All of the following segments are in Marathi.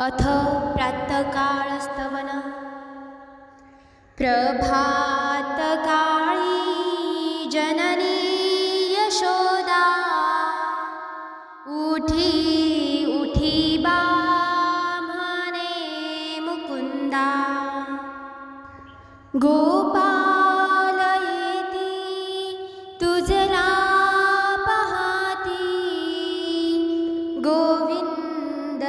अथ प्रातःकाळस्तवन प्रभातकाळी जननी यशोदा। उठी उठी बा म्हणे मुकुंदा। गोपालयती तुझला पहाती। गोविंद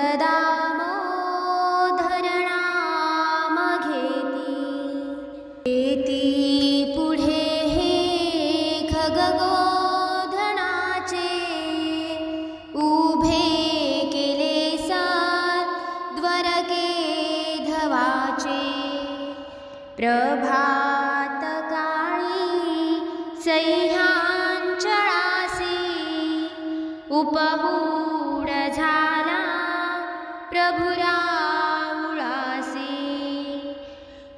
प्रभात काळी सह्यांचळासी उपहूड झाला प्रभुरावळासी.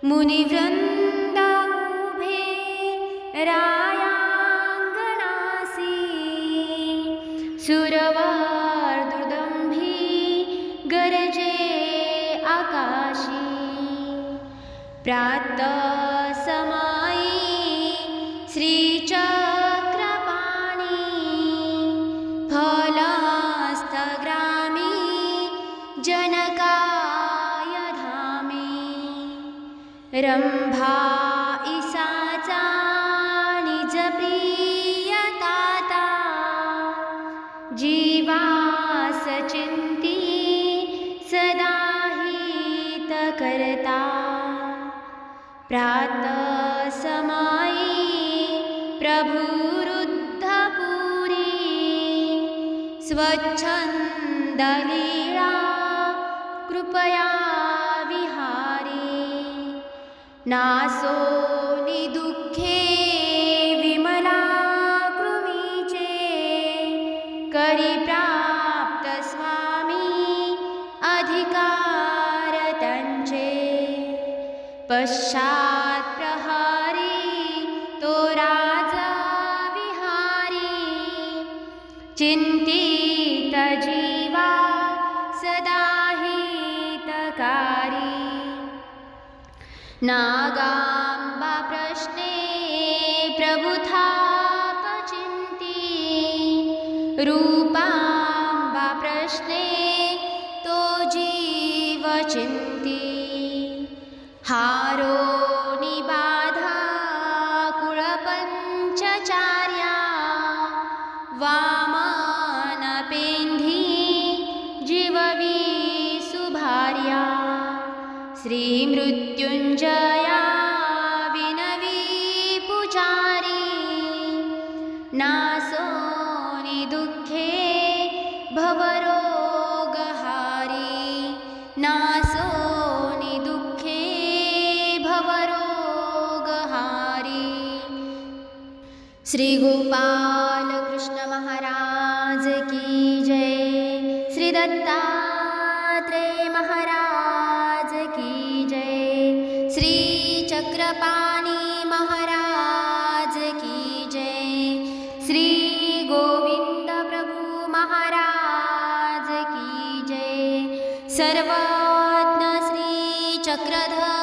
मुनिवृंद उभे रायांगणासी सुरवार दुर्दंभी गरजे प्रातसमयी श्रीचक्रपाणि फलस्तग्रामी जनकाय धामि रम्भा ईसा निजप्रीयताता जीवासचिन्ति प्रात समाई प्रभुरुद्धपुरी स्वच्छंद कृपया विहारी। नासो निदुःखे विमला कृमीचे करी पश्चात् प्रहारी तो राजा विहारी। चिन्तितजीवा जीवा सदा हि तकारी नागाम्बा प्रश्ने प्रभुथाप रूपाम्बा प्रश्ने तो जीवचिन्ति हारो निबाधा कुळपञ्चचार्या वामानपेन्धी पेंधी जीववी सुभार्या श्रीमृत्युञ्जया विनवी पुचारी नासोनि दुःखे भवरोगहारी ना श्री गोपाल कृष्ण महाराज की जय। श्री दत्तात्रेय महाराज की जय। श्री चक्रपाणी महाराज की जय। श्री गोविंद प्रभू महाराज की जय। सर्वात्न श्री चक्रधर